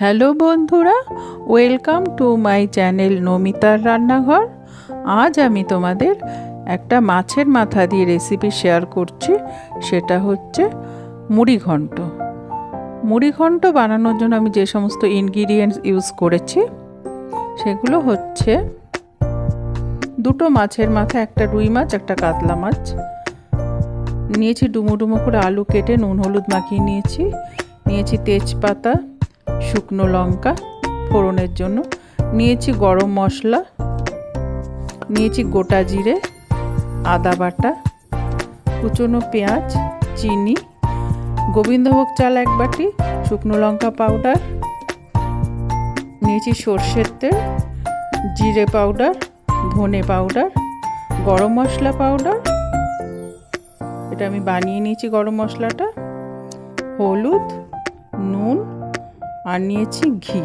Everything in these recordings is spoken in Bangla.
হ্যালো বন্ধুরা, ওয়েলকাম টু মাই চ্যানেল নমিতার রান্নাঘর। আজ আমি তোমাদের একটা মাছের মাথা দিয়ে রেসিপি শেয়ার করছি, সেটা হচ্ছে মুড়ি ঘন্ট। মুড়ি ঘন্ট বানানোর জন্য আমি যে সমস্ত ইনগ্রিডিয়েন্টস ইউজ করেছি, সেগুলো হচ্ছে দুটো মাছের মাথা, একটা রুই মাছ, একটা কাতলা মাছ। নিয়েছি ডুমো ডুমো করে আলু কেটে নুন, হলুদ মাখিয়ে নিয়েছি। নিয়েছি তেজপাতা শুকনো লঙ্কা ফোড়নের জন্য। নিয়েছি গরম মশলা। নিয়েছি গোটা জিরে, আদা বাটা, কুচনো পেঁয়াজ, চিনি। গোবিন্দভোগ চাল এক বাটি, শুকনো লঙ্কা পাউডার। নিয়েছি সর্ষের তেল, জিরে পাউডার, ধনে পাউডার, গরম মশলা পাউডার। এটা আমি বানিয়ে নিয়েছি গরম মশলাটা। হলুদ, নুন আর নিয়েছি ঘি।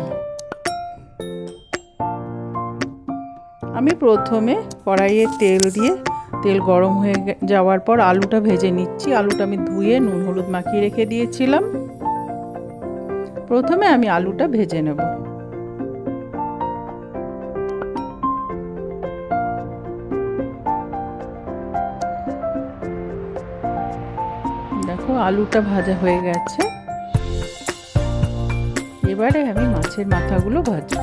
আমি প্রথমে কড়াইয়ে তেল দিয়ে, তেল গরম হয়ে যাওয়ার পর আলুটা ভেজে নিচ্ছি। আলুটা আমি ধুয়ে নুন, হলুদ মাখিয়ে রেখে দিয়েছিলাম। প্রথমে আমি আলুটা ভেজে নেব। দেখো, আলুটা ভাজা হয়ে গেছে। এবারে আমি মাছের মাথাগুলো ভাজবো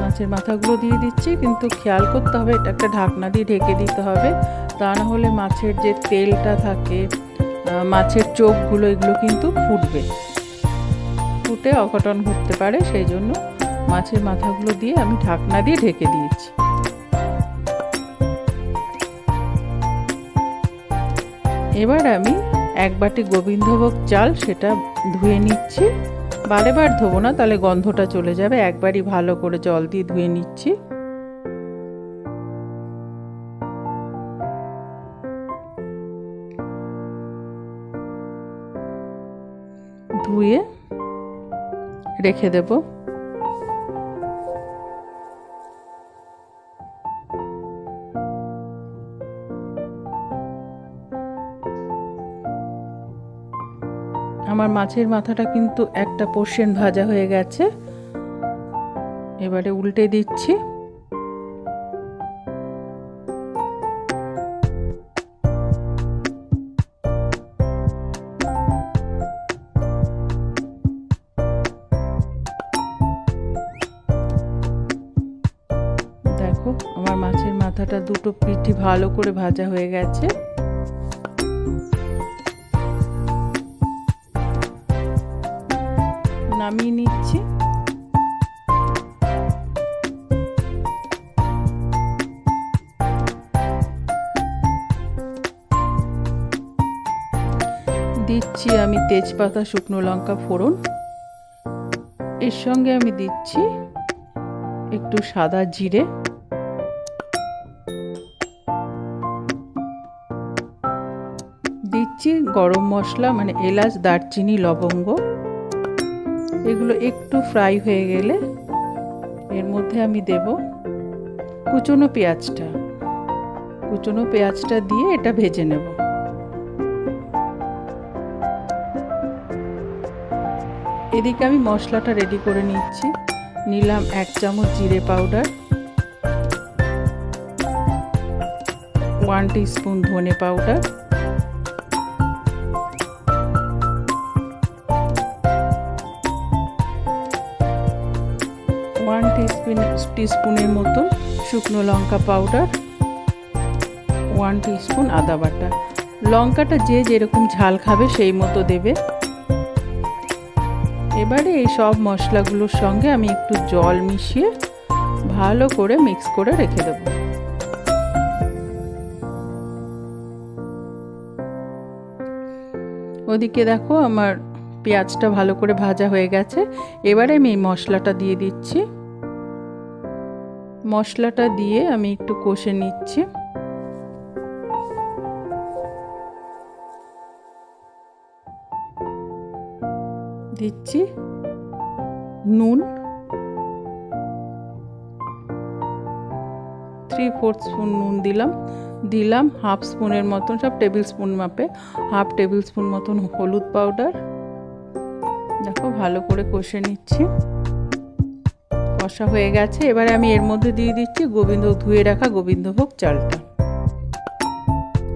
মাছের মাথাগুলো দিয়ে দিচ্ছি, কিন্তু খেয়াল করতে হবে, এটা একটা ঢাকনা দিয়ে ঢেকে দিতে হবে। তা না হলে মাছের যে তেলটা থাকে মাছের চোখগুলো, এগুলো কিন্তু ফুটবে। ফুটে অঘটন ঘটতে পারে, সেই জন্য মাছের মাথাগুলো দিয়ে আমি ঢাকনা দিয়ে ঢেকে দিয়েছি। এবার আমি এক বাটি গোবিন্দভোগ চাল সেটা ধুয়ে নিচ্ছি। বারেবার ধোবো না, তাহলে গন্ধটা চলে যাবে। একবারই ভালো করে জল দিয়ে ধুয়ে নিচ্ছি। ধুয়ে রেখে দেবো। আমার মাছের মাথাটা কিন্তু একটা পোর্শন ভাজা হয়ে গেছে। এবারে উল্টে দিচ্ছি। দেখো, আমার মাছের মাথাটা দুটো পিঠি ভালো করে ভাজা হয়ে গেছে। নামিয়ে নিচ্ছি দিচ্ছি আমি তেজপাতা, শুকনো লঙ্কা ফোড়ন। এর সঙ্গে আমি দিচ্ছি একটু সাদা জিরে। দিচ্ছি গরম মশলা মানে এলাচ, দারচিনি, লবঙ্গ। এগুলো একটু ফ্রাই হয়ে গেলে এর মধ্যে আমি দেব কুচনো পেঁয়াজটা। কুচনো পেঁয়াজটা দিয়ে এটা ভেজে নেব। এদিকে আমি মশলাটা রেডি করে নিচ্ছি। নিলাম এক চামচ জিরে পাউডার ওয়ান স্পুন ধনে পাউডার টিস্পুনের মতো শুকনো লঙ্কা পাউডার ওয়ান টিস্পুন আদা বাটা। লঙ্কাটা যে যেরকম ঝাল খাবে সেই মতো দেবে। এবারে এই সব মশলাগুলোর সঙ্গে আমি একটু জল মিশিয়ে ভালো করে মিক্স করে রেখে দেব। ওদিকে দেখো আমার পেঁয়াজটা ভালো করে ভাজা হয়ে গেছে। এবারে আমি এই মশলাটা দিয়ে দিচ্ছি। মশলাটা দিয়ে আমি একটু কষে নিচ্ছি। দিচ্ছি নুন। থ্রি ফোর্থ স্পুন নুন দিলাম। দিলাম হাফ স্পুনের মতন, সব টেবিল স্পুন মাপে। হাফ টেবিল স্পুন মতন হলুদ পাউডার দেখো, ভালো করে কষে নিচ্ছি। কষা হয়ে গেছে। এবারে আমি এর মধ্যে দিয়ে দিচ্ছি গোবিন্দ ধুয়ে রাখা গোবিন্দভোগ চালটা।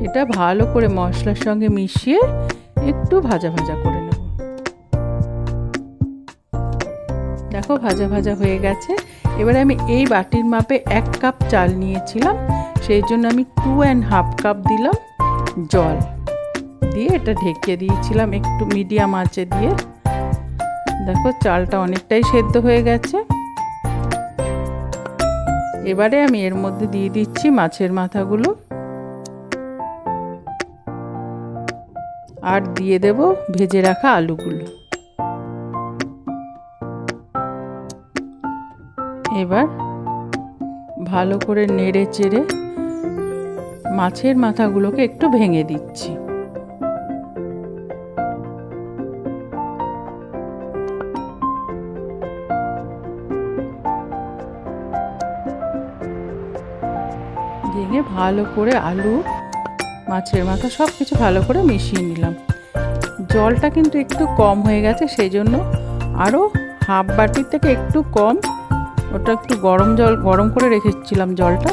এটা ভালো করে মশলার সঙ্গে মিশিয়ে একটু ভাজা ভাজা করে নেব। দেখো ভাজা ভাজা হয়ে গেছে। এবারে আমি এই বাটির মাপে এক কাপ চাল নিয়েছিলাম। সেই জন্য আমি টু অ্যান্ড হাফ কাপ দিলাম জল। দিয়ে এটা ঢেকে দিয়েছিলাম একটু মিডিয়াম আঁচে দিয়ে। দেখো চালটা অনেকটাই সেদ্ধ হয়ে গেছে। এবারে আমি এর মধ্যে দিয়ে দিচ্ছি মাছের মাথাগুলো। আর দিয়ে দেব ভেজে রাখা আলুগুলো। এবার ভালো করে নেড়ে চেড়ে মাছের মাথাগুলোকে একটু ভেঙে দিচ্ছি। ভেঙে ভালো করে আলু, মাছের মাথা সব কিছু ভালো করে মিশিয়ে নিলাম। জলটা কিন্তু একটু কম হয়ে গেছে সেই জন্য আরও হাফ বাটির থেকে একটু কম, ওটা একটু গরম জল, গরম করে রেখেছিলাম জলটা,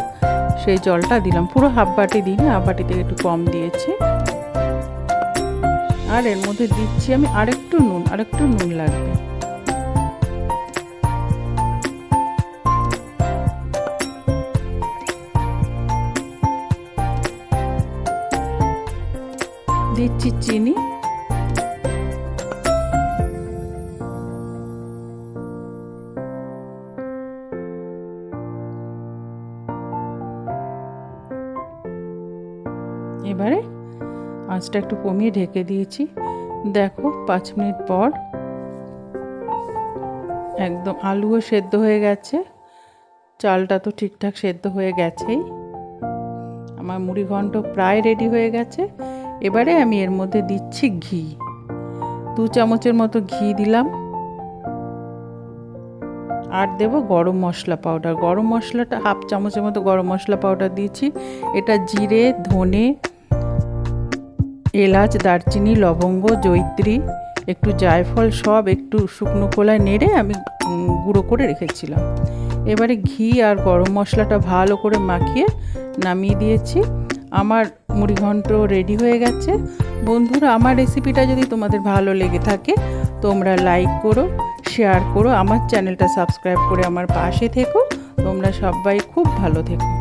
সেই জলটা দিলাম। পুরো হাফ বাটি দিই হাফ বাটি থেকে একটু কম দিয়েছি। আর এর মধ্যে দিচ্ছি আমি আরেকটু নুন আরেকটু নুন লাগবে। দিচ্ছি চিনি। এবারে আঁচটা একটু কমিয়ে ঢেকে দিয়েছি। দেখো, পাঁচ মিনিট পর একদম আলুও সেদ্ধ হয়ে গেছে। চালটা তো ঠিকঠাক সেদ্ধ হয়ে গেছেই। আমার মুড়ি ঘন্ট প্রায় রেডি হয়ে গেছে। এবারে আমি এর মধ্যে দিচ্ছি ঘি। দু চামচের মতো ঘি দিলাম। আর দেব গরম মশলা পাউডার গরম মশলাটা হাফ চামচের মতো গরম মশলা পাউডার দিয়েছি। এটা জিরে, ধনে, এলাচ, দারচিনি, লবঙ্গ জৈত্রী একটু জায়ফল সব একটু শুকনো কোলায় নেড়ে আমি গুঁড়ো করে রেখেছিলাম। এবারে ঘি আর গরম মশলাটা ভালো করে মাখিয়ে নামিয়ে দিয়েছি। আমার মুড়িঘণ্ট রেডি হয়ে গেছে। বন্ধুরা, আমার রেসিপিটা যদি তোমাদের ভালো লেগে থাকে, তোমরা লাইক করো শেয়ার করো, আমার চ্যানেলটা সাবস্ক্রাইব করে আমার পাশে থেকো। তোমরা সবাই খুব ভালো থেকো।